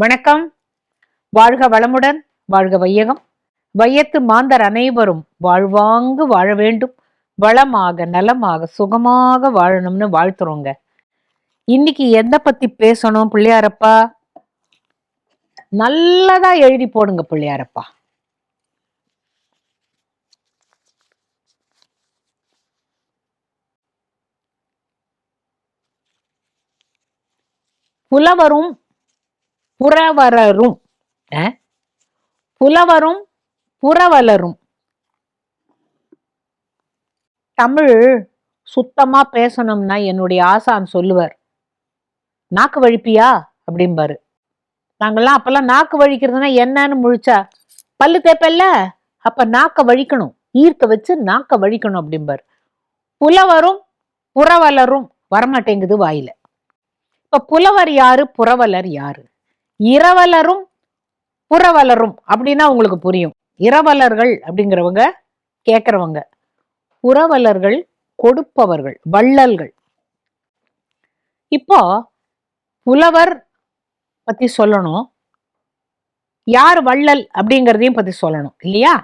வணக்கம். வாழ்க வளமுடன் வாழ்க வையகம். வையத்து மாந்தர் அனைவரும் வாழ்வாங்கு வாழ வேண்டும். வளமாக நலமாக சுகமாக வாழணும்னு வாழ்த்துறோங்க. இன்னைக்கு எதை பத்தி பேசணும் பிள்ளையாரப்பா? நல்லதா எழுதி போடுங்க பிள்ளையாரப்பா. புலவரும் புறவரரும். புலவரும் புறவலரும். தமிழ் சுத்தமா பேசணும்னா என்னுடைய ஆசான் சொல்லுவார். நாக்கு வழிப்பியா? அப்படிம்பாரு. நாங்கள்லாம் அப்பெல்லாம் நாக்கு வழிக்கிறதுனா என்னன்னு முழிச்சா பல்லு தேப்பல்ல அப்ப நாக்க வழிக்கணும். ஈர்க்க வச்சு நாக்க வழிக்கணும் அப்படிம்பாரு. புலவரும் புறவலரும் வரமாட்டேங்குது வாயில. இப்ப புலவர் யாரு புறவலர் யாரு? இரவலரும் புறவலரும் அப்படின்னா உங்களுக்கு புரியும். இரவலர்கள் அப்படிங்கிறவங்க கேட்குறவங்க புறவலர்கள் கொடுப்பவர்கள் வள்ளல்கள். இப்போ புலவர் பத்தி சொல்லணும். யார் வள்ளல் அப்படிங்கிறதையும் பத்தி சொல்லணும் இல்லையா?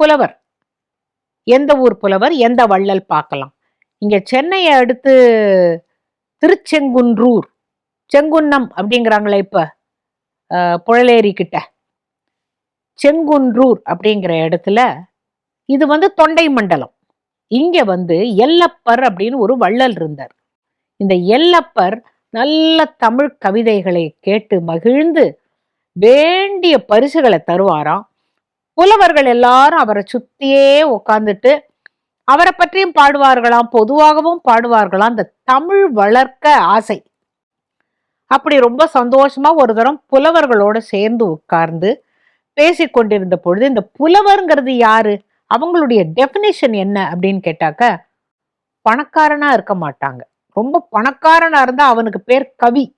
புலவர். எந்த ஊர் புலவர்? எந்த வள்ளல் பார்க்கலாம். இங்க சென்னையை அடுத்து திருச்செங்குன்றூர். செங்குன்னம் அப்படிங்கிறாங்களே இப்போ புழலேரி கிட்ட. செங்குன்றூர் அப்படிங்கிற இடத்துல இது வந்து தொண்டை மண்டலம். இங்கே வந்து எல்லப்பர் அப்படின்னு ஒரு வள்ளல் இருந்தார். இந்த எல்லப்பர் நல்ல தமிழ் கவிதைகளை கேட்டு மகிழ்ந்து வேண்டிய பரிசுகளை தருவாராம். புலவர்கள் எல்லாரும் அவரை சுத்தியே உட்காந்துட்டு அவரை பற்றியும் பாடுவார்களாம் பொதுவாகவும் பாடுவார்களாம். அந்த தமிழ் வளர்க்க ஆசை. அப்படி ரொம்ப சந்தோஷமா ஒரு தரம் புலவர்களோட சேர்ந்து உட்கார்ந்து பேசிக் கொண்டிருந்த பொழுது இந்த புலவர்ங்கிறது யாரு? அவங்களுடைய டெஃபினேஷன் என்ன அப்படின்னு கேட்டாக்க பணக்காரனா இருக்க மாட்டாங்க. ரொம்ப பணக்காரனா இருந்தா அவனுக்கு பேர் கவி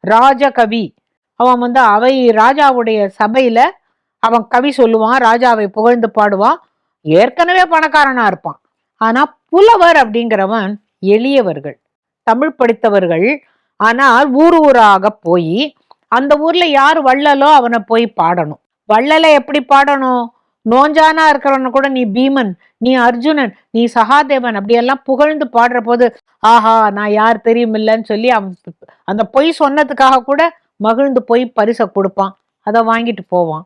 ராஜ கவி. அவன் வந்து அவை ராஜாவுடைய சபையில அவன் கவி சொல்லுவான் ராஜாவை புகழ்ந்து பாடுவான். ஏற்கனவே பணக்காரனா இருப்பான். ஆனா புலவர் அப்படிங்கிறவன் எளியவர்கள். தமிழ் படித்தவர்கள். ஆனால் ஊர் ஊராக போய் அந்த ஊர்ல யார் வள்ளலோ அவனை போய் பாடணும். வள்ளலை எப்படி பாடணும்? நோஞ்சானா இருக்கிறவன கூட நீ பீமன் நீ அர்ஜுனன் நீ சகாதேவன் அப்படியெல்லாம் புகழ்ந்து பாடுற போது ஆஹா நான் யார் தெரியுமில்லன்னு சொல்லி அவன் அந்த பொய் சொன்னதுக்காக கூட மகிழ்ந்து போய் பரிசை கொடுப்பான். அதை வாங்கிட்டு போவான்.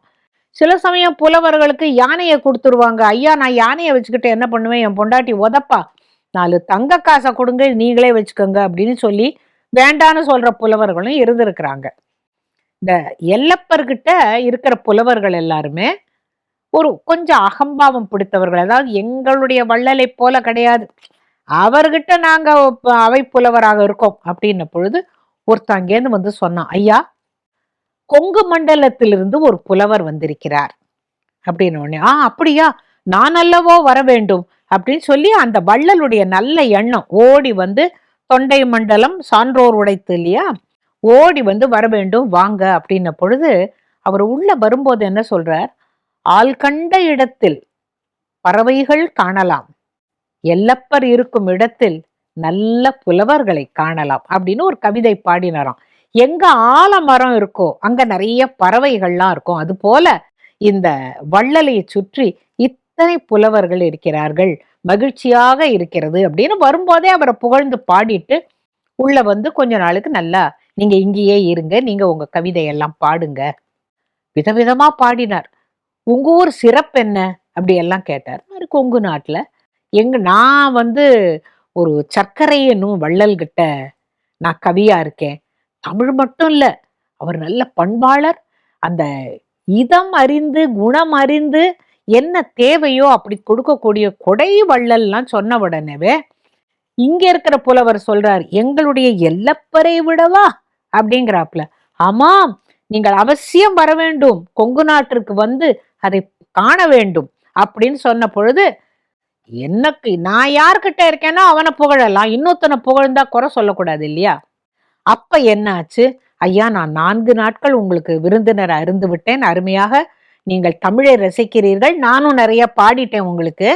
சில சமயம் புலவர்களுக்கு யானையை கொடுத்துருவாங்க. ஐயா நான் யானையை வச்சுக்கிட்டு என்ன பண்ணுவேன்? என் பொண்டாட்டி உதப்பா. நாலு தங்க காசை கொடுங்க நீங்களே வச்சுக்கோங்க அப்படின்னு சொல்லி வேண்டான்னு சொல்ற புலவர்களும் இருந்திருக்கிறாங்க. இந்த எல்லப்பர்கிட்ட இருக்கிற புலவர்கள் எல்லாருமே ஒரு கொஞ்சம் அகம்பாவம் பிடித்தவர்கள். அதாவது எங்களுடைய வள்ளலை போல கிடையாது. அவர்கிட்ட நாங்கள் அவை புலவராக இருக்கோம் அப்படின்ன பொழுது ஒருத்தன் அங்கேருந்து வந்து சொன்னான் ஐயா கொங்கு மண்டலத்திலிருந்து ஒரு புலவர் வந்திருக்கிறார். அப்படின்னு உடனே ஆ அப்படியா? நான் அல்லவோ வர வேண்டும். அப்படின்னு சொல்லி அந்த வள்ளலுடைய நல்ல எண்ணம் ஓடி வந்து தொண்டை மண்டலம் சான்றோர் உடைத்து இல்லையா? ஓடி வந்து வர வேண்டும் வாங்க. அப்படின்ன பொழுது அவர் உள்ள வரும்போது என்ன சொல்றார்? ஆள் கண்ட இடத்தில் பறவைகள் காணலாம். எல்லப்பர் இருக்கும் இடத்தில் நல்ல புலவர்களை காணலாம். அப்படின்னு ஒரு கவிதை பாடினாராம். எங்க ஆலமரம் இருக்கோ அங்க நிறைய பறவைகள்லாம் இருக்கும். அது போல இந்த வள்ளலையை சுற்றி இத்தனை புலவர்கள் இருக்கிறார்கள். மகிழ்ச்சியாக இருக்கிறது அப்படின்னு வரும்போதே அவரை புகழ்ந்து பாடிட்டு உள்ள வந்து கொஞ்ச நாளுக்கு நல்லா நீங்க இங்கேயே இருங்க நீங்க உங்க கவிதையெல்லாம் பாடுங்க. விதவிதமா பாடினார். உங்க ஊர் சிறப்பு என்ன? அப்படி எல்லாம் கேட்டார். மாதிரி கொங்கு நாட்டுல. எங்க நான் வந்து ஒரு சர்க்கரை என்னும் வள்ளல்கிட்ட நான் கவியா இருக்கேன். தமிழ் மட்டும் இல்ல அவர் நல்ல பண்பாளர். அந்த இதம் அறிந்து குணம் அறிந்து என்ன தேவையோ அப்படி கொடுக்கக்கூடிய கொடை வள்ளல்லாம் சொன்ன உடனேவே இங்க இருக்கிற புலவர் சொல்றார் எங்களுடைய எல்லப்பரை விடவா? அப்படிங்கிறாப்புல. ஆமாம் நீங்கள் அவசியம் வர வேண்டும். கொங்கு நாட்டிற்கு வந்து அதை காண வேண்டும். அப்படின்னு சொன்ன பொழுது எனக்கு நான் யார்கிட்ட இருக்கேனோ அவனை புகழலாம். இன்னொருத்தனை புகழ்ந்தா குறை சொல்லக்கூடாது இல்லையா? அப்ப என்ன ஆச்சு ஐயா நான் நான்கு நாட்கள் உங்களுக்கு விருந்தினர் அருந்து விட்டேன். அருமையாக நீங்கள் தமிழை ரசிக்கிறீர்கள். நானும் நிறைய பாடிட்டேன் உங்களுக்கு.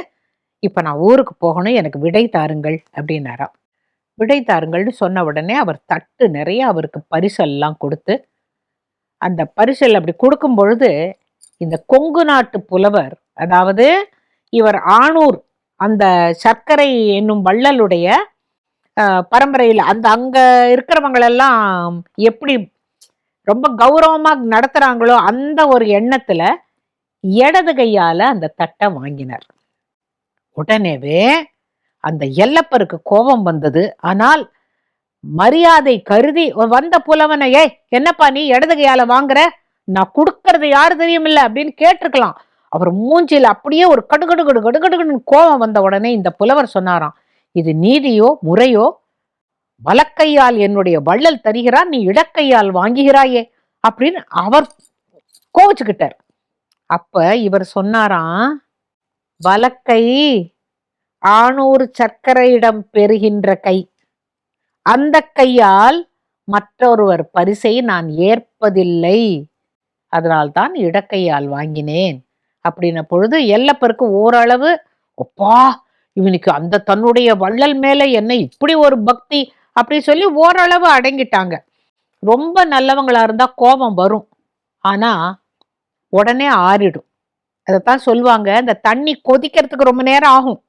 இப்ப நான் ஊருக்கு போகணும். எனக்கு விடை தாருங்கள் அப்படின்னாராம். விடை தாருங்கள்னு சொன்ன உடனே அவர் தட்டு நிறைய அவருக்கு பரிசெல்லாம் கொடுத்து அந்த பரிசல் அப்படி கொடுக்கும் பொழுது இந்த கொங்கு நாட்டு புலவர் அதாவது இவர் ஆணூர் அந்த சர்க்கரை என்னும் வள்ளலுடைய பரம்பரையில். அந்த அங்கே இருக்கிறவங்களெல்லாம் எப்படி ரொம்ப கௌரவமாக நடத்துகிறாங்களோ அந்த ஒரு எண்ணத்தில் இடது கையால் அந்த தட்டை வாங்கினார். உடனேவே அந்த எல்லப்பருக்கு கோபம் வந்தது. ஆனால் மரியாதை கருதி வந்த புலவனை ஏய் என்னப்பா நீ இடது கையால வாங்குற? நான் கொடுக்கறது யாரு தெரியுமில்ல? அப்படின்னு கேட்டிருக்கலாம். அவர் மூஞ்சியில் அப்படியே ஒரு கடுகடு கடு கடுகடுன்னு கோபம் வந்த உடனே இந்த புலவர் சொன்னாராம். இது நீதியோ முறையோ? வலக்கையால் என்னுடைய வள்ளல் தருகிறார் நீ இடக்கையால் வாங்குகிறாயே அப்படின்னு அவர் கோவிச்சுக்கிட்டார். அப்ப இவர் சொன்னாராம் வலக்கை ஆணூறு சர்க்கரையிடம் பெறுகின்ற கை. அந்த கையால் மற்றொருவர் பரிசை நான் ஏற்பதில்லை. அதனால்தான் இடக்கையால் வாங்கினேன். அப்படின்ன பொழுது எல்லப்பருக்கு ஓரளவு ஒப்பா இவனுக்கு அந்த தன்னுடைய வள்ளல் மேல என்ன இப்படி ஒரு பக்தி அப்படி சொல்லி ஓரளவு அடங்கிட்டாங்க. ரொம்ப நல்லவங்களா இருந்தா கோபம் வரும். ஆனா உடனே ஆறிடும். அதைத்தான் சொல்லுவாங்க. இந்த தண்ணி கொதிக்கிறதுக்கு ரொம்ப நேரம் ஆகும்.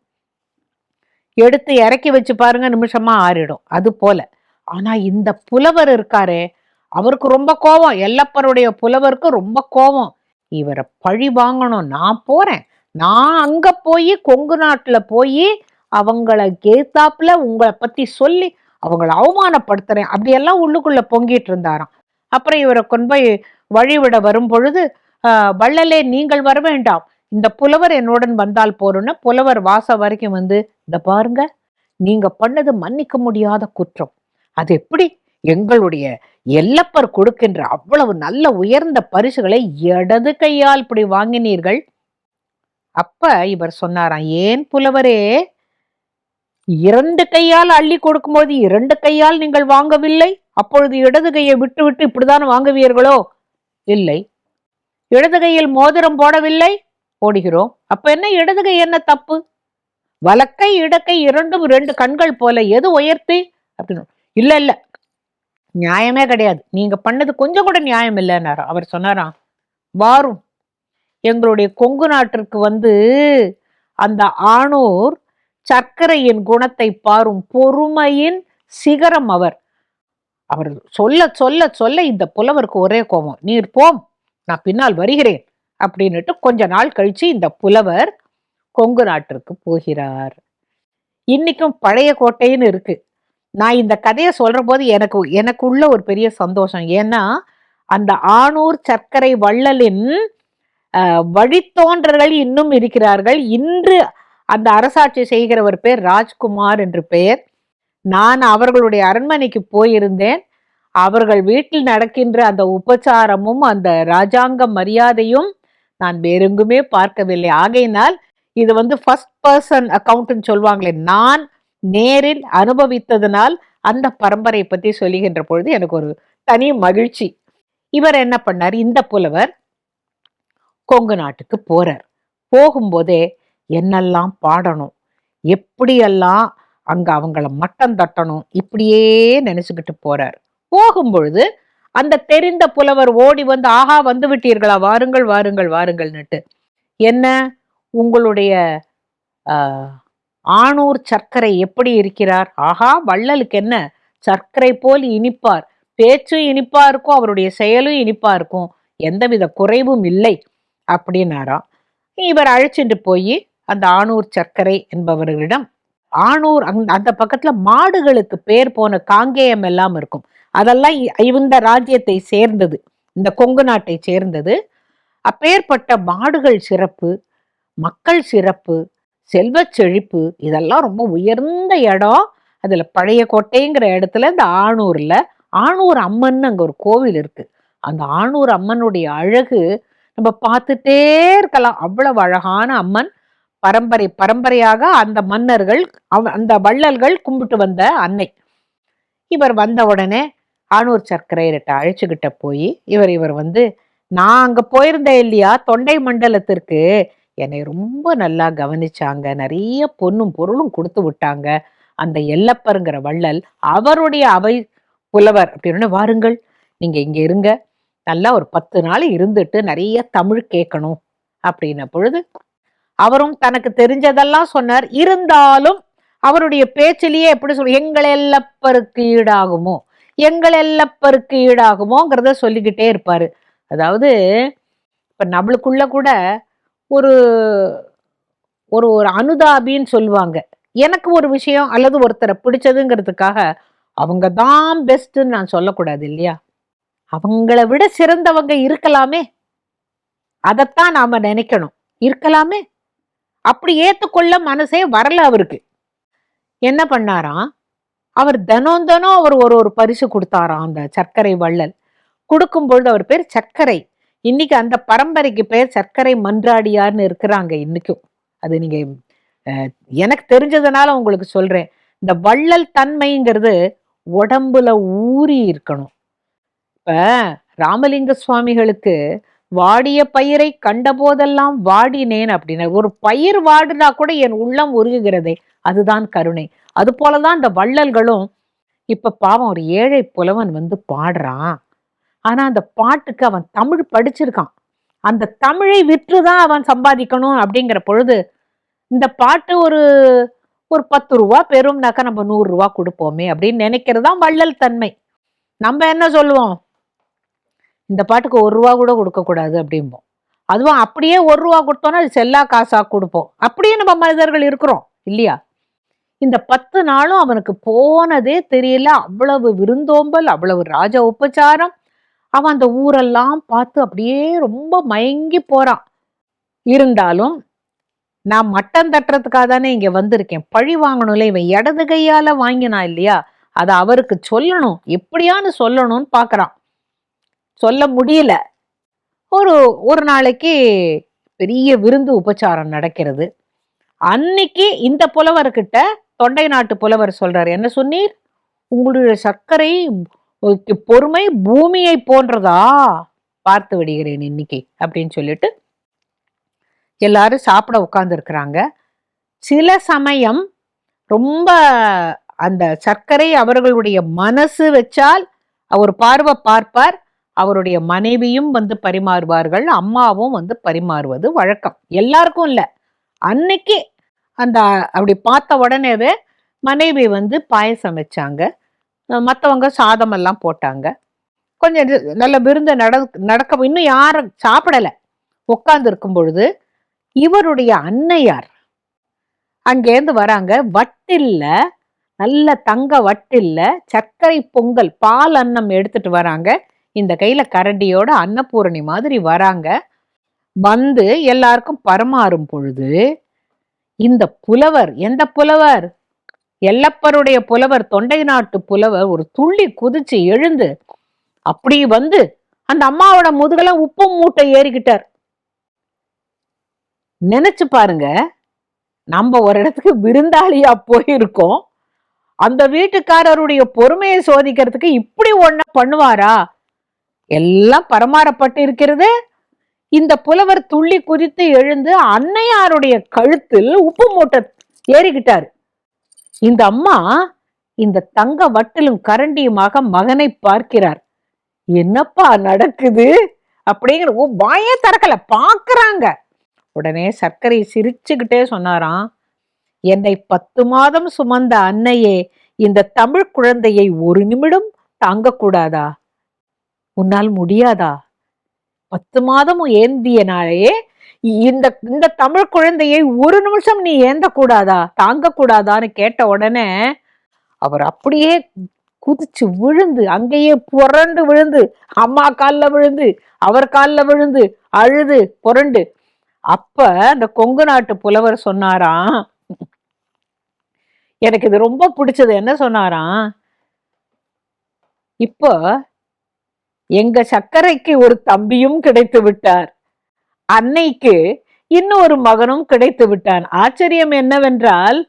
எடுத்து இறக்கி வச்சு பாருங்க நிமிஷமா ஆறிடும். அது போல. ஆனா இந்த புலவர் இருக்காரே அவருக்கு ரொம்ப கோபம். எல்லப்பருடைய புலவருக்கு ரொம்ப கோபம். இவரை பழி வாங்கணும். நான் போறேன். நான் அங்க போய் கொங்கு நாட்டுல போய் அவங்கள கேத்தாப்புல உங்களை பத்தி சொல்லி அவங்கள அவமானப்படுத்துறேன். அப்படியெல்லாம் உள்ளுக்குள்ள பொங்கிட்டு இருந்தாராம். அப்புறம் இவரை கொண்டு போய் வழிவிட வரும் பொழுது ஆஹ், வள்ளலே நீங்கள் வர வேண்டாம். இந்த புலவர் என்னுடன் வந்தால் போறோன்னு புலவர் வாசம் வரைக்கும் வந்து இந்த பாருங்க நீங்க பண்ணது மன்னிக்க முடியாத குற்றம். அது எப்படி? எங்களுடைய எல்லப்பர் கொடுக்கின்ற அவ்வளவு நல்ல உயர்ந்த பரிசுகளை இடது கையால் இப்படி வாங்கினீர்கள். அப்ப இவர் சொன்னாராம் ஏன் புலவரே? இரண்டு கையால் அள்ளி கொடுக்கும்போது இரண்டு கையால் நீங்கள் வாங்கவில்லை? அப்பொழுது இடது கையை விட்டு விட்டு இப்படிதான் வாங்குவீர்களோ? இல்லை. இடது கையில் மோதிரம் போடவில்லை? போடுகிறோம். அப்ப என்ன? இடது கை என்ன தப்பு? வலக்கை இடக்கை இரண்டும் ரெண்டு கண்கள் போல. எது உயர்த்தி? அப்படின்னு. இல்ல இல்ல. நியாயமே கிடையாது. நீங்க பண்ணது கொஞ்சம் கூட நியாயம் இல்லைன்னாரா. அவர் சொன்னாராம் வாரும். எங்களுடைய கொங்கு நாட்டிற்கு வந்து அந்த ஆணூர் சர்க்கரையின் குணத்தை பாரும் பொறுமையின் சிகரம் அவர். அவர் சொல்ல சொல்ல சொல்ல இந்த புலவருக்கு ஒரே கோபம். நீர் போம் நான் பின்னால் வருகிறேன் அப்படின்னுட்டு கொஞ்ச நாள் கழிச்சு இந்த புலவர் கொங்கு நாட்டிற்கு போகிறார். இன்னைக்கும் பழைய கோட்டைன்னு இருக்கு. நான் இந்த கதையை சொல்ற போது எனக்கு எனக்குள்ள ஒரு பெரிய சந்தோஷம். ஏன்னா அந்த ஆணூர் சர்க்கரை வள்ளலின் வழித்தோன்றர்கள் இன்னும் இருக்கிறார்கள். இன்று அந்த அரசாட்சி செய்கிறவர் பேர் ராஜ்குமார் என்று பெயர். நான் அவர்களுடைய அரண்மனைக்கு போயிருந்தேன். அவர்கள் வீட்டில் நடக்கின்ற அந்த உபச்சாரமும் அந்த ராஜாங்க மரியாதையும் நான் வேறெங்குமே பார்க்கவில்லை. ஆகையினால் இது வந்து ஃபர்ஸ்ட் பர்சன் அக்கௌண்ட்னு சொல்லுவாங்களே நான் நேரில் அனுபவித்ததனால் அந்த பரம்பரை பற்றி சொல்லுகின்ற பொழுது எனக்கு ஒரு தனி மகிழ்ச்சி. இவர் என்ன பண்ணார்? இந்த புலவர் கொங்கு நாட்டுக்கு போறார். போகும்போதே என்னெல்லாம் பாடணும்? எப்படியெல்லாம் அங்க அவங்கள மட்டம் தட்டணும்? இப்படியே நினைச்சுக்கிட்டு போறார். போகும்பொழுது அந்த தெரிந்த புலவர் ஓடி வந்து ஆஹா வந்து விட்டீர்களா? வாருங்கள் வாருங்கள் வாருங்கள்னுட்டு. என்ன? உங்களுடைய ஆணூர் சர்க்கரை எப்படி இருக்கிறார்? ஆஹா வள்ளலுக்கு என்ன? சர்க்கரை போல் இனிப்பார். பேச்சும் இனிப்பா இருக்கும் அவருடைய செயலும் இனிப்பா இருக்கும். எந்தவித குறைவும் இல்லை. அப்படின்னாராம். இவர் அழைச்சிட்டு போய் அந்த ஆணூர் சர்க்கரை என்பவர்களிடம் ஆணூர் அந் அந்த பக்கத்துல மாடுகளுக்கு பேர் போன காங்கேயம் எல்லாம் இருக்கும். அதெல்லாம் இ- இந்த ராஜ்யத்தை சேர்ந்தது. இந்த கொங்கு நாட்டை சேர்ந்தது. அப்பேற்பட்ட மாடுகள் சிறப்பு மக்கள் சிறப்பு செல்வச் செழிப்பு இதெல்லாம் ரொம்ப உயர்ந்த இடம். அதில் பழைய கோட்டைங்கிற இடத்துல இந்த ஆணூரில் ஆணூர் அம்மன் அங்கே ஒரு கோவில் இருக்குது அந்த ஆணூர் அம்மனுடைய அழகு நம்ம பார்த்துட்டே இருக்கலாம். அவ்வளவு அழகான அம்மன். பரம்பரை பரம்பரையாக அந்த மன்னர்கள் அவ- அந்த வள்ளல்கள் கும்பிட்டு வந்த அன்னை. இவர் வந்த உடனே ஆனூர் சர்க்கரையர்கிட்ட அழைச்சுக்கிட்ட போய் இவர் இவர் வந்து நான் அங்கே போயிருந்தேன் இல்லையா? தொண்டை மண்டலத்திற்கு. என்னை ரொம்ப நல்லா கவனிச்சாங்க. நிறைய பொண்ணும் பொருளும் கொடுத்து விட்டாங்க. அந்த எல்லப்பருங்கிற வள்ளல் அவருடைய அவை புலவர் அப்படின்னு வாருங்கள். நீங்கள் இங்கே இருங்க. நல்லா ஒரு பத்து நாள் இருந்துட்டு நிறைய தமிழ் கேட்கணும் அப்படின்ன பொழுது அவரும் தனக்கு தெரிஞ்சதெல்லாம் சொன்னார். இருந்தாலும் அவருடைய பேச்சிலேயே எப்படி சொல்ல எங்கள் எல்லப்பருக்கு ஈடாகுமோ எங்கள் எல்லப்பருக்கு ஈடாகுமோங்கிறத சொல்லிக்கிட்டே இருப்பாரு. அதாவது இப்ப நம்மளுக்குள்ள கூட ஒரு ஒரு ஒரு அனுதாபின்னு சொல்லுவாங்க. எனக்கு ஒரு விஷயம் அல்லது ஒருத்தரை பிடிச்சதுங்கிறதுக்காக அவங்க தான் பெஸ்ட்டுன்னு நான் சொல்லக்கூடாது இல்லையா? அவங்கள விட சிறந்தவங்க இருக்கலாமே? அதைத்தான் நாம நினைக்கணும். இருக்கலாமே? அப்படி ஏத்துக்கொள்ள மனசே வரல அவருக்கு. என்ன பண்ணாராம்? அவர் தினம் தினம் அவர் ஒரு ஒரு பரிசு கொடுத்தாராம் அந்த சர்க்கரை வள்ளல். கொடுக்கும் பொழுது அவர் பேர் சர்க்கரை. இன்னைக்கு அந்த பரம்பரைக்கு பேர் சர்க்கரை மன்றாடியார்னு இருக்கிறாங்க இன்னைக்கும். அது நீங்க எனக்கு தெரிஞ்சதுனால உங்களுக்கு சொல்றேன். இந்த வள்ளல் தன்மைங்கிறது உடம்புல ஊறி இருக்கணும். இப்ப ராமலிங்க சுவாமிகளுக்கு வாடிய பயிரை கண்ட போதெல்லாம் வாடினேன் அப்படின்னு ஒரு பயிர் வாடுனா கூட என் உள்ளம் உருகுகிறதே அதுதான் கருணை. அது போலதான் இந்த வள்ளல்களும் இப்ப பாவம் ஒரு ஏழை புலவன் வந்து பாடுறான். ஆனா அந்த பாட்டுக்கு அவன் தமிழ் படிச்சிருக்கான். அந்த தமிழை விற்றுதான் அவன் சம்பாதிக்கணும் அப்படிங்கிற பொழுது இந்த பாட்டு ஒரு ஒரு பத்து ரூபா பெரும்னாக்கா நம்ம நூறு ரூபா கொடுப்போமே அப்படின்னு நினைக்கிறது தான் வள்ளல் தன்மை. நம்ம என்ன சொல்லுவோம்? இந்த பாட்டுக்கு ஒரு ரூபா கூட கொடுக்கக்கூடாது அப்படிம்போம். அதுவும் அப்படியே ஒரு ரூபா கொடுத்தோன்னா அது செல்லா காசாக கொடுப்போம். அப்படியே நம்ம மனிதர்கள் இருக்கிறோம் இல்லையா? இந்த பத்து நாளும் அவனுக்கு போனதே தெரியல. அவ்வளவு விருந்தோம்பல் அவ்வளவு ராஜ உபச்சாரம். அவன் அந்த ஊரெல்லாம் பார்த்து அப்படியே ரொம்ப மயங்கி போறான். இருந்தாலும் நான் மட்டம் தட்டுறதுக்காக தானே இங்க வந்திருக்கேன். பழி வாங்கணும்ல இவன் இடது கையால வாங்கினான் இல்லையா? அதை அவருக்கு சொல்லணும். எப்படியான்னு சொல்லணும்னு பார்க்குறான். சொல்ல முடியல. ஒரு ஒரு நாளைக்கு பெரிய விருந்து உபச்சாரம் நடக்கிறது. அன்னைக்கு இந்த புலவர்கிட்ட தொண்டை நாட்டு புலவர் சொல்றாரு என்ன சொன்னீர்? உங்களுடைய சர்க்கரை பொறுமை பூமியை போன்றதா? பார்த்து விடுகிறேன் இன்னைக்கு அப்படின்னு சொல்லிட்டு எல்லாரும் சாப்பிட உட்காந்துருக்குறாங்க சில சமயம் ரொம்ப அந்த சர்க்கரை அவர்களுடைய மனசு வச்சால் அவர் பார்வை பார்ப்பார். அவருடைய மனைவியும் வந்து பரிமாறுவார்கள் அம்மாவும் வந்து பரிமாறுவது வழக்கம். எல்லாருக்கும் இல்லை. அன்னைக்கு அந்த அப்படி பார்த்த உடனேவே மனைவி வந்து பாயசம் வச்சாங்க. மற்றவங்க சாதம் எல்லாம் போட்டாங்க. கொஞ்சம் இது நல்ல விருந்து நட நடக்க இன்னும் யாரும் சாப்பிடலை. உட்கார்ந்து இருக்கும் பொழுது இவருடைய அன்னையார் அங்கேருந்து வராங்க. வட்டில்ல நல்ல தங்க வட்டில்ல சர்க்கரை பொங்கல் பால் அன்னம் எடுத்துட்டு வராங்க. இந்த கையில கரண்டியோட அன்னபூரணி மாதிரி வராங்க. வந்து எல்லாருக்கும் பரமாறும் பொழுது இந்த புலவர் எந்த புலவர்? எல்லப்பருடைய புலவர் தொண்டை நாட்டு புலவர் ஒரு துள்ளி குதிச்சு எழுந்து அப்படி வந்து அந்த அம்மாவோட முதுகல உப்பு மூட்டை ஏறிக்கிட்டார். நினைச்சு பாருங்க நம்ம ஒரு இடத்துக்கு விருந்தாளியா போயிருக்கோம். அந்த வீட்டுக்காரருடைய பொறுமையை சோதிக்கிறதுக்கு இப்படி ஒன்ன பண்ணுவாரா? எல்லாம் பரமாறப்பட்டு இருக்கிறது. இந்த புலவர் துள்ளி குதித்து எழுந்து அன்னையாருடைய கழுத்தில் உப்பு மூட்டை ஏறிக்கிட்டாரு. இந்த அம்மா இந்த தங்க வட்டிலும் கரண்டியுமாக மகனை பார்க்கிறார். என்னப்பா நடக்குது? அப்படிங்கிற ஓ வாயே திறக்கல பாக்குறாங்க உடனே சர்க்கரை சிரிச்சுக்கிட்டே சொன்னாராம் என்னை பத்து மாதம் சுமந்த அன்னையே இந்த தமிழ் குழந்தையை ஒரு நிமிடம் தாங்கக்கூடாதா? உன்னால் முடியாதா? பத்து மாதமும் ஏந்திய இந்த இந்த தமிழ் குழந்தையை ஒரு நிமிஷம் நீ ஏந்த கூடாதா தாங்க கூடாதான்னு கேட்ட உடனே அவர் அப்படியே குதிச்சு விழுந்து அங்கேயே புரண்டு விழுந்து அம்மா கால்ல விழுந்து அவர் கால்ல விழுந்து அழுது புரண்டு. அப்ப அந்த கொங்கு நாட்டு புலவர் சொன்னாராம் எனக்கு இது ரொம்ப பிடிச்சது. என்ன சொன்னாராம்? இப்போ எங்க சர்க்கரைக்கு ஒரு தம்பியும் கிடைத்து விட்டார். அன்னைக்கு இன்னொரு மகனும் கிடைத்து விட்டான். ஆச்சரியம் என்னவென்றால்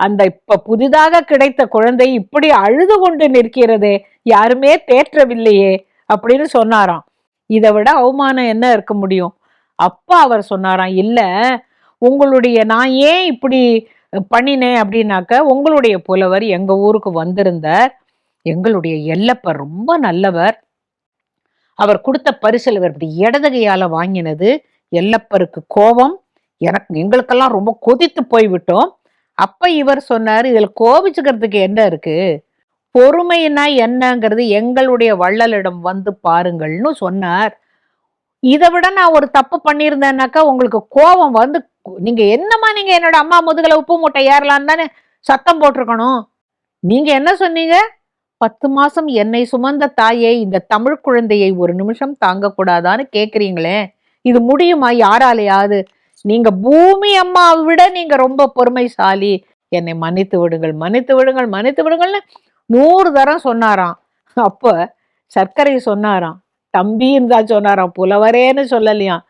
அந்த இப்ப புதிதாக கிடைத்த குழந்தை இப்படி அழுது கொண்டு நிற்கிறதே யாருமே தேற்றவில்லையே அப்படின்னு சொன்னாராம். இதை விட அவமானம் என்ன இருக்க முடியும்? அப்பா அவர் சொன்னாராம் இல்ல உங்களுடைய நான் ஏன் இப்படி பண்ணினேன் அப்படின்னாக்க உங்களுடைய புலவர் எங்க ஊருக்கு வந்திருந்தார். எங்களுடைய எல்லப்பர் ரொம்ப நல்லவர். அவர் கொடுத்த பரிசில் இவர் இப்படி இடதுகையால் வாங்கினது எல்லப்பருக்கு கோபம். எனக்கு எங்களுக்கெல்லாம் ரொம்ப கொதித்து போய்விட்டோம். அப்ப இவர் சொன்னார் இதில் கோபிச்சுக்கிறதுக்கு என்ன இருக்கு? பொறுமைனா என்னங்கிறது எங்களுடைய வள்ளலிடம் வந்து பாருங்கள்னு சொன்னார். இதை விட நான் ஒரு தப்பு பண்ணியிருந்தேன்னாக்கா உங்களுக்கு கோபம் வந்து நீங்க என்னம்மா நீங்க என்னோட அம்மா முதுகலை உப்பு மூட்டை ஏறலாம் தானே சத்தம் போட்டிருக்கணும். நீங்க என்ன சொன்னீங்க? பத்து மாசம் என்னை சுமந்த தாயே இந்த தமிழ் குழந்தையை ஒரு நிமிஷம் தாங்கக்கூடாதான்னு கேக்குறீங்களே? இது முடியுமா? யாராலையாவது? நீங்க பூமி அம்மாவை விட நீங்க ரொம்ப பொறுமைசாலி. என்னை மன்னித்து விடுங்கள் மன்னித்து விடுங்கள் மன்னித்து விடுங்கள்னு நூறு தரம் சொன்னாராம். அப்ப சர்க்கரை சொன்னாராம். தம்பின்னு தான் சொன்னாராம் புலவரேன்னு சொல்லலையாம்.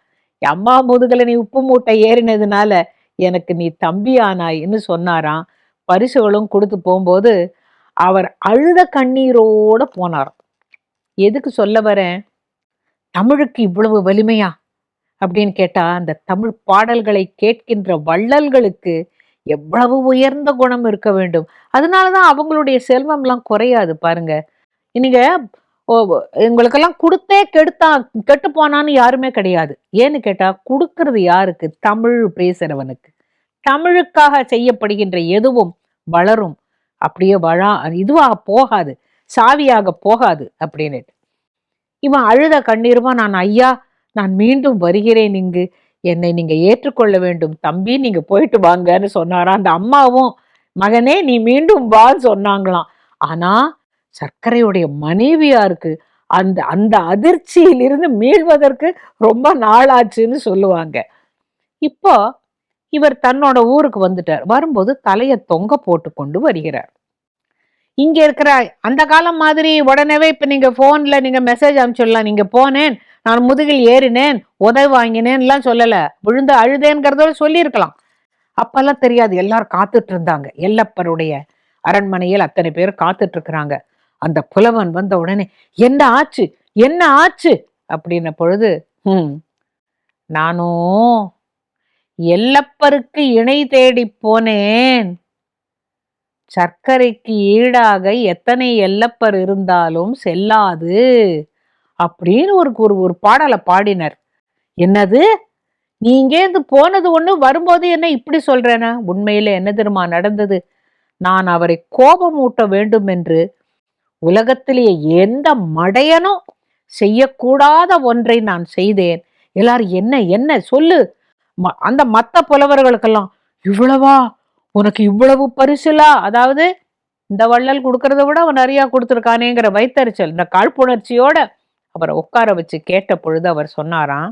அம்மா முதுகலை நீ உப்பு மூட்டை ஏறினதுனால எனக்கு நீ தம்பி ஆனாயின்னு சொன்னாராம். பரிசுகளும் கொடுத்து போகும்போது அவர் அழுத கண்ணீரோட போனார் எதுக்கு சொல்ல வரேன் தமிழுக்கு இவ்வளவு வலிமையா? அப்படின்னு கேட்டா அந்த தமிழ் பாடல்களை கேட்கின்ற வள்ளல்களுக்கு எவ்வளவு உயர்ந்த குணம் இருக்க வேண்டும். அதனாலதான் அவங்களுடைய செல்வம்லாம் குறையாது பாருங்க. நீங்க ஓ, எங்களுக்கெல்லாம் கொடுத்தே கெடுத்தா கெட்டு போனான்னு யாருமே கிடையாது. ஏன்னு கேட்டா கொடுக்கறது யாருக்கு? தமிழ் பேசுறவனுக்கு. தமிழுக்காக செய்யப்படுகின்ற எதுவும் வளரும் அப்படியே வழா இதுவாக போகாது சாவியாக போகாது அப்படின்னு இவன் அழுத கண்ணீருமா நான் ஐயா நான் மீண்டும் வருகிறேன் இங்கு. என்னை நீங்க ஏற்றுக்கொள்ள வேண்டும். தம்பி நீங்க போயிட்டு வாங்கன்னு சொன்னாராம் அந்த அம்மாவும் மகனே நீ மீண்டும் வான்னு சொன்னாங்களாம். ஆனா சர்க்கரையுடைய மனைவியாருக்கு அந்த அந்த அதிர்ச்சியிலிருந்து மீள்வதற்கு ரொம்ப நாளாச்சுன்னு சொல்லுவாங்க. இப்போ இவர் தன்னோட ஊருக்கு வந்துட்டார். வரும்போது தலையை தொங்க போட்டு கொண்டு வருகிறார். இங்க இருக்கிற அந்த காலம் மாதிரி உடனேவே இப்ப நீங்க போன்ல நீங்க மெசேஜ் அனுப்பிச்சிடலாம். நீங்க போனேன் நான் முதுகில் ஏறினேன் உதவி வாங்கினேன்லாம் சொல்லல. விழுந்து அழுதேங்கிறதோட சொல்லியிருக்கலாம். அப்பெல்லாம் தெரியாது எல்லாரும் காத்துட்டு இருந்தாங்க. எல்லப்பருடைய அரண்மனையில் அத்தனை பேர் காத்துட்டு இருக்கிறாங்க. அந்த புலவன் வந்த உடனே என்ன ஆச்சு? என்ன ஆச்சு? அப்படின்ன பொழுது ம் நானும் எல்லப்பருக்கு இணை தேடிப் போனேன். சர்க்கரைக்கு ஈடாக எத்தனை எல்லப்பர் இருந்தாலும் செல்லாது அப்படின்னு ஒரு ஒரு ஒரு பாடலை பாடினர். என்னது? நீ இங்கேருந்து போனது ஒன்று வரும்போது என்ன இப்படி சொல்றேனா? உண்மையில என்ன தெரியுமா நடந்தது? நான் அவரை கோபமூட்ட வேண்டும் என்று உலகத்திலேயே எந்த மடையனும் செய்யக்கூடாத ஒன்றை நான் செய்தேன். எல்லாரும் என்ன என்ன சொல்லு. அந்த மற்ற புலவர்களுக்கெல்லாம் இவ்வளவா? உனக்கு இவ்வளவு பரிசுலா? அதாவது இந்த வள்ளல் கொடுக்கறத விட அவன் நிறையா கொடுத்துருக்கானேங்கிற வைத்தறிச்சல். இந்த காழ்ப்புணர்ச்சியோட அவரை உட்கார வச்சு கேட்ட பொழுது அவர் சொன்னாராம்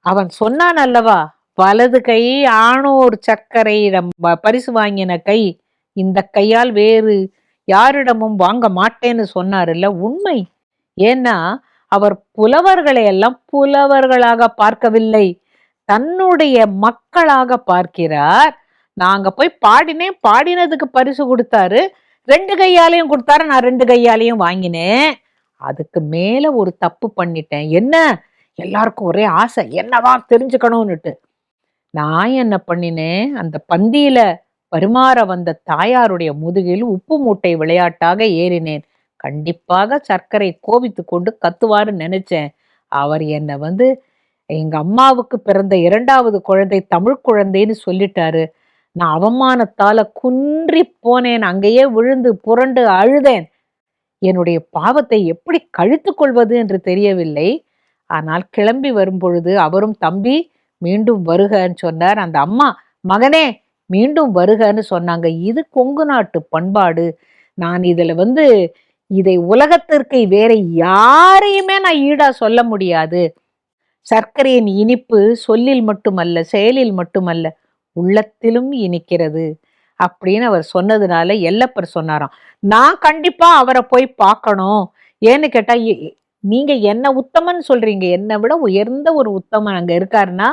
அவன் சொன்னான் அல்லவா வலது கை ஆணூர் சர்க்கரையிடம் பரிசு வாங்கின கை இந்த கையால் வேறு யாரிடமும் வாங்க மாட்டேன்னு சொன்னார்ல உண்மை. ஏன்னா அவர் புலவர்களை எல்லாம் புலவர்களாக பார்க்கவில்லை. தன்னுடைய மக்களாக பார்க்கிறார். நாங்க போய் பாடினேன் பாடினதுக்கு பரிசு கொடுத்தாரு. ரெண்டு கையாலையும் கொடுத்தாரு நான் ரெண்டு கையாலையும் வாங்கினேன். அதுக்கு மேல ஒரு தப்பு பண்ணிட்டேன். என்ன? எல்லாருக்கும் ஒரே ஆசை. என்னவா தெரிஞ்சுக்கணும்னுட்டு. நான் என்ன பண்ணினேன்? அந்த பந்தியில பரிமாற வந்த தாயாருடைய முதுகில் உப்பு மூட்டை விளையாட்டாக ஏறினேன். கண்டிப்பாக சர்க்கரை கோபித்து கொண்டு கத்துவாரு நினைச்சேன். அவர் என்னை வந்து எங்க அம்மாவுக்கு பிறந்த இரண்டாவது குழந்தை தமிழ் குழந்தைன்னு சொல்லிட்டாரு. நான் அவமானத்தால குன்றி போனேன். அங்கேயே விழுந்து புரண்டு அழுதேன். என்னுடைய பாவத்தை எப்படி கழித்து கொள்வது என்று தெரியவில்லை. ஆனால் கிளம்பி வரும்பொழுது அவரும் தம்பி மீண்டும் வருகன்னு சொன்னார். அந்த அம்மா மகனே மீண்டும் வருகன்னு சொன்னாங்க. இது கொங்கு நாட்டு பண்பாடு. நான் இதுல வந்து இதை உலகத்திற்கு வேற யாரையுமே நான் ஈடா சொல்ல முடியாது. சர்க்கரையின் இனிப்பு சொல்லில் மட்டுமல்ல செயலில் மட்டுமல்ல உள்ளத்திலும் இனிக்கிறது. அப்படின்னு அவர் சொன்னதுனால எல்லப்பர் சொன்னாராம். நான் கண்டிப்பா அவரை போய் பார்க்கணும். ஏன்னு கேட்டா நீங்க என்ன உத்தமன் சொல்றீங்க? என்னை விட உயர்ந்த ஒரு உத்தமன் அங்க இருக்காருன்னா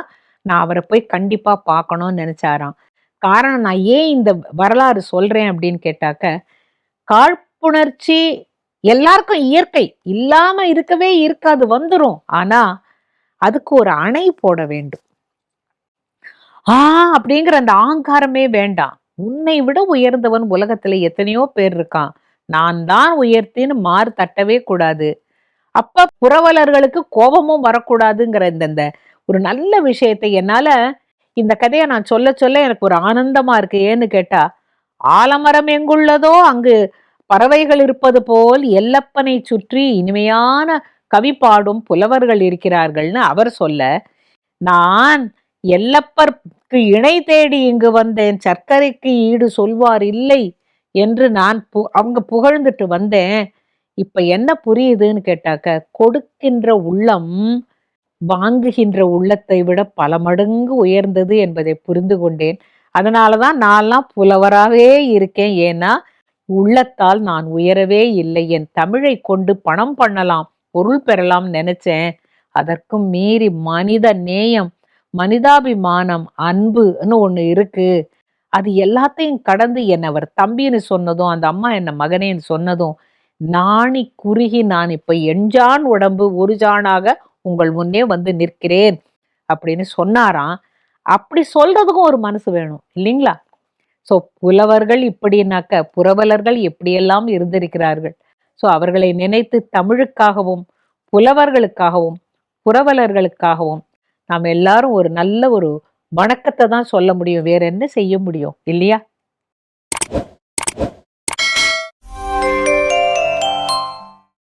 நான் அவரை போய் கண்டிப்பா பார்க்கணும்னு நினைச்சாராம். காரணம் நான் ஏன் இந்த வரலாறு சொல்றேன் அப்படின்னு கேட்டாக்க காழ்ப்புணர்ச்சி எல்லாருக்கும் இயற்கை. இல்லாம இருக்கவே இருக்காது வந்துடும் ஆனா அதுக்கு ஒரு அணை போட வேண்டும். ஆ அப்படிங்கிற அந்த ஆங்காரமே வேண்டாம். உன்னை விட உயர்ந்தவன் உலகத்துல எத்தனையோ பேர் இருக்கான். நான் தான் உயர்த்தின்னு மாறு தட்டவே கூடாது. அப்ப புரவலர்களுக்கு கோபமும் வரக்கூடாதுங்கிற இந்த இந்த ஒரு நல்ல விஷயத்தை என்னால இந்த கதையை நான் சொல்ல சொல்ல எனக்கு ஒரு ஆனந்தமா இருக்கு. ஏன்னு கேட்டா ஆலமரம் எங்குள்ளதோ அங்கு பறவைகள் இருப்பது போல் எல்லப்பனை சுற்றி இனிமையான கவி பாடும் புலவர்கள் இருக்கிறார்கள்னு அவர் சொல்ல நான் எல்லப்பர்க்கு இணை தேடி இங்கு வந்தேன் சர்க்கரைக்கு ஈடு சொல்வார் இல்லை என்று நான் பு- அவங்க புகழ்ந்துட்டு வந்தேன். இப்ப என்ன புரியுதுன்னு கேட்டாக்க கொடுக்கின்ற உள்ளம் வாங்குகின்ற உள்ளத்தை விட பல மடங்கு உயர்ந்தது என்பதை புரிந்து கொண்டேன். அதனாலதான் நான்லாம் புலவராகவே இருக்கேன். ஏன்னா உள்ளத்தால் நான் உயரவே இல்லை. என் தமிழை கொண்டு பணம் பண்ணலாம். பொருள் பெறலாம் நினைச்சேன். அதற்கும் மீறி மனித நேயம் மனிதாபிமானம் அன்புன்னு ஒண்ணு இருக்கு. அது எல்லாத்தையும் கடந்து என்னை அவர் தம்பின்னு சொன்னதும் அந்த அம்மா என்னை மகனேன்னு சொன்னதும் நாணி குறுகி நான் இப்ப எஞ்சான் உடம்பு ஒரு ஜானாக உங்கள் முன்னே வந்து நிற்கிறேன் அப்படின்னு சொன்னாராம். அப்படி சொல்றதுக்கும் ஒரு மனசு வேணும் இல்லைங்களா? ஸோ புலவர்கள் இப்படின்னாக்க புரவலர்கள் எப்படியெல்லாம் இருந்திருக்கிறார்கள். ஸோ அவர்களை நினைத்து தமிழுக்காகவும் புலவர்களுக்காகவும் புரவலர்களுக்காகவும் நாம் எல்லாரும் ஒரு நல்ல ஒரு வணக்கத்தை தான் சொல்ல முடியும். வேற என்ன செய்ய முடியும்? இல்லையா?